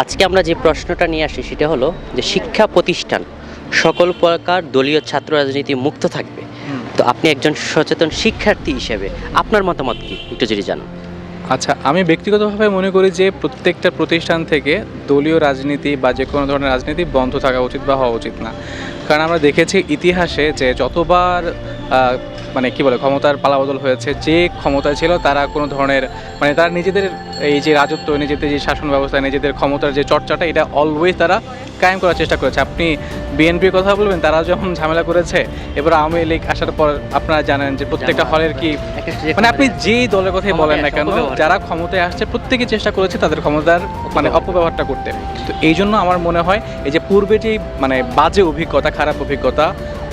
আজকে আমরা যে প্রশ্নটা নিয়ে আসি সেটা হলো যে শিক্ষা প্রতিষ্ঠান সকল প্রকার দলীয় ছাত্র রাজনীতি মুক্ত থাকবে। তো আপনি একজন সচেতন শিক্ষার্থী হিসেবে আপনার মতামত কি? একটু যদি জানান। আচ্ছা আমি ব্যক্তিগতভাবে মনে করি যে প্রত্যেকটা প্রতিষ্ঠান থেকে দলীয় রাজনীতি বা যে কোনো ধরনের রাজনীতি বন্ধ থাকা উচিত বা হওয়া উচিত না। কারণ আমরা দেখেছি ইতিহাসে যে যতবার মানে কি বলে ক্ষমতার পালাবদল হয়েছে যে ক্ষমতায় ছিল তারা কোনো ধরনের মানে তারা নিজেদের এই যে রাজত্ব নিজেদের যে শাসন ব্যবস্থা নিজেদের ক্ষমতার যে চর্চাটা এটা অলওয়েজ তারা কায়েম করার চেষ্টা করেছে। আপনি বিএনপির কথা বলবেন তারা যখন ঝামেলা করেছে এবার আওয়ামী লীগ আসার পর আপনারা জানেন যে প্রত্যেকটা হলের কি মানে আপনি যেই দলের কথাই বলেন না কেন যারা ক্ষমতায় আসছে প্রত্যেকে চেষ্টা করেছে তাদের ক্ষমতার মানে অপব্যবহারটা করতে। তো এই জন্য আমার মনে হয় এই যে পূর্বে যে মানে বাজে অভিজ্ঞতা খারাপ অভিজ্ঞতা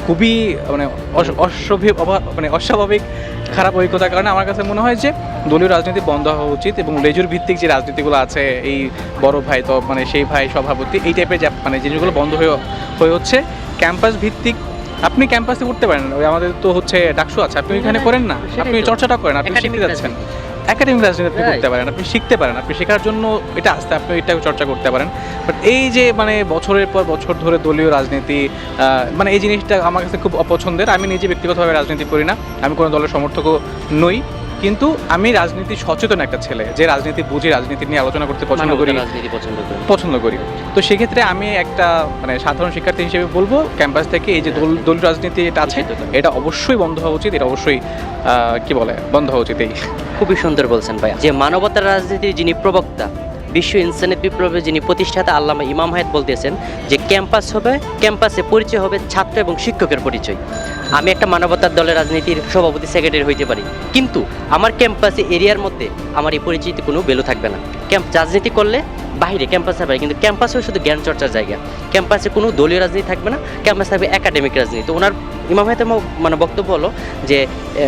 খুবই মানে অস্বাভাবিক মানে অস্বাভাবিক খারাপ অভিজ্ঞতার কারণে আমার কাছে মনে হয় যে দলীয় রাজনীতি বন্ধ হওয়া উচিত এবং লেজুর ভিত্তিক যে রাজনীতিগুলো আছে এই বড় ভাই তো মানে সেই ভাই সভাপতি এই টাইপের যে মানে জিনিসগুলো বন্ধ হয়ে হয়ে হচ্ছে। ক্যাম্পাস ভিত্তিক আপনি ক্যাম্পাসে উঠতে পারেন ওই আমাদের তো হচ্ছে ডাকসু আছে। আপনি ওইখানে করেন না। আপনি। চর্চাটা করেন আপনি শিখতে যাচ্ছেন। একাডেমিক রাজনীতি আপনি. করতে পারেন আপনি শিখতে পারেন আপনি শেখার জন্য এটা আসতে আপনি এটা চর্চা করতে পারেন। বাট এই যে মানে বছরের পর বছর ধরে দলীয় রাজনীতি মানে এই জিনিসটা আমার কাছে খুব অপছন্দের। আমি নিজে ব্যক্তিগতভাবে রাজনীতি করি না। আমি কোনো দলের সমর্থকও নই। কিন্তু আমি রাজনীতি সচেতন একটা ছেলে যে রাজনীতি বুঝি রাজনীতি নিয়ে আলোচনা করতে পছন্দ করি। রাজনীতি পছন্দ করি। পছন্দ করি। তো সেক্ষেত্রে আমি একটা মানে সাধারণ শিক্ষার্থী হিসেবে বলব ক্যাম্পাস থেকে এই যে দল দলীয় রাজনীতি এটা আছে এটা অবশ্যই বন্ধ হওয়া উচিত এটা অবশ্যই কি বলে বন্ধ হওয়া উচিত এই। খুবই সুন্দর বলছেন ভাই যে মানবতার রাজনীতির যিনি প্রবক্তা বিশ্ব ইনসানিয়ত বিপ্লবের যিনি প্রতিষ্ঠাতা আল্লামা ইমাম হায়াত বলতেছেন যে ক্যাম্পাস হবে ক্যাম্পাসে পরিচয় হবে ছাত্র এবং শিক্ষকের পরিচয়। আমি একটা মানবতার দলের রাজনীতির সভাপতি সেক্রেটারি হইতে পারি। কিন্তু আমার ক্যাম্পাসে এরিয়ার মধ্যে আমার এই পরিচিতি কোনো ভ্যালু থাকবে না। ক্যাম্প রাজনীতি করলে বাইরে ক্যাম্পাসে পারে কিন্তু ক্যাম্পাসেও শুধু জ্ঞান চর্চার জায়গা। ক্যাম্পাসে কোনো দলীয় রাজনীতি থাকবে না ক্যাম্পাসে থাকবে একাডেমিক রাজনীতি। ওনার ইমাম হায়াতের মানে বক্তব্য হলো যে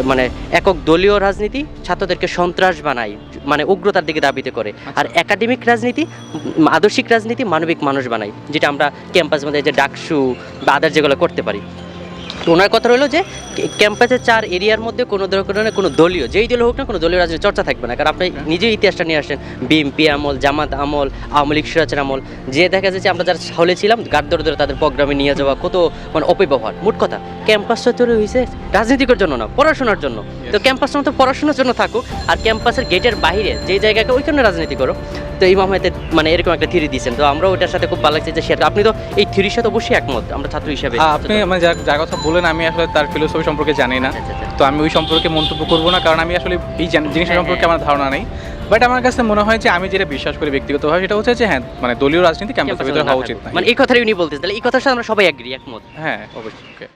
মানে একক দলীয় রাজনীতি ছাত্রদেরকে সন্ত্রাস বানায় মানে উগ্রতার দিকে দাবিতে করে। আর একাডেমিক রাজনীতি আদর্শিক রাজনীতি মানবিক মানুষ বানায় যেটা আমরা ক্যাম্পাস মধ্যে যে ডাকসু বা আদার যেগুলো করতে পারি। তো ওনার কথা রইল যে ক্যাম্পাসের চার এরিয়ার মধ্যে কোনো ধরনের কোনো দলীয় যেই দল হোক না কোনো দলীয় রাজনীতি চর্চা থাকবে না। কারণ আপনি নিজেই ইতিহাসটা নিয়ে আসেন। বিএনপি আমল জামাত আমল আওয়ামী লীগ সিরাজের আমল। যে দেখা যাচ্ছে আমরা যারা হলে ছিলাম গার্ড ধরে ধরে তাদের প্রোগ্রামে নিয়ে যাওয়া কত মানে অপব্যবহার। মোট কথা ক্যাম্পাসটা তৈরি হয়েছে রাজনীতিকর জন্য না পড়াশোনার জন্য। তো ক্যাম্পাসটা তো পড়াশোনার জন্য থাকুক আর ক্যাম্পাসের গেটের বাইরে যেই জায়গাকে ওইখানে রাজনীতি করো। তো ইমাম হায়াতের মানে এরকম একটা থিরি দিয়েছেন। তো আমরা ওইটার সাথে খুব ভালো লাগছে যে সেটা আপনি তো এই থিরির সাথে অবশ্যই একমত আমরা ছাত্র হিসাবে। আপনি মানে যার কথা বলেন আমি আসলে তার ফিলোসফি সম্পর্কে জানি না। আচ্ছা, আচ্ছা, তো আমি ওই সম্পর্কে মন্তব্য করব না কারণ আমি আসলে এই জান- জিনিসের সম্পর্কে আমার ধারণা নেই। বাট আমার কাছে মনে হয় যে আমি যেটা বিশ্বাস করি ব্যক্তিগতভাবে সেটা হচ্ছে যে হ্যাঁ মানে দলীয় রাজনীতি ক্যাম্পাসের ক্যাম্পাসে ভিতরে হওয়া উচিত না মানে এই কথাটাই উনি বলতেছেন তাহলে এই কথার সাথে আমরা সবাই এগ্রি একমত। হ্যাঁ অবশ্যই.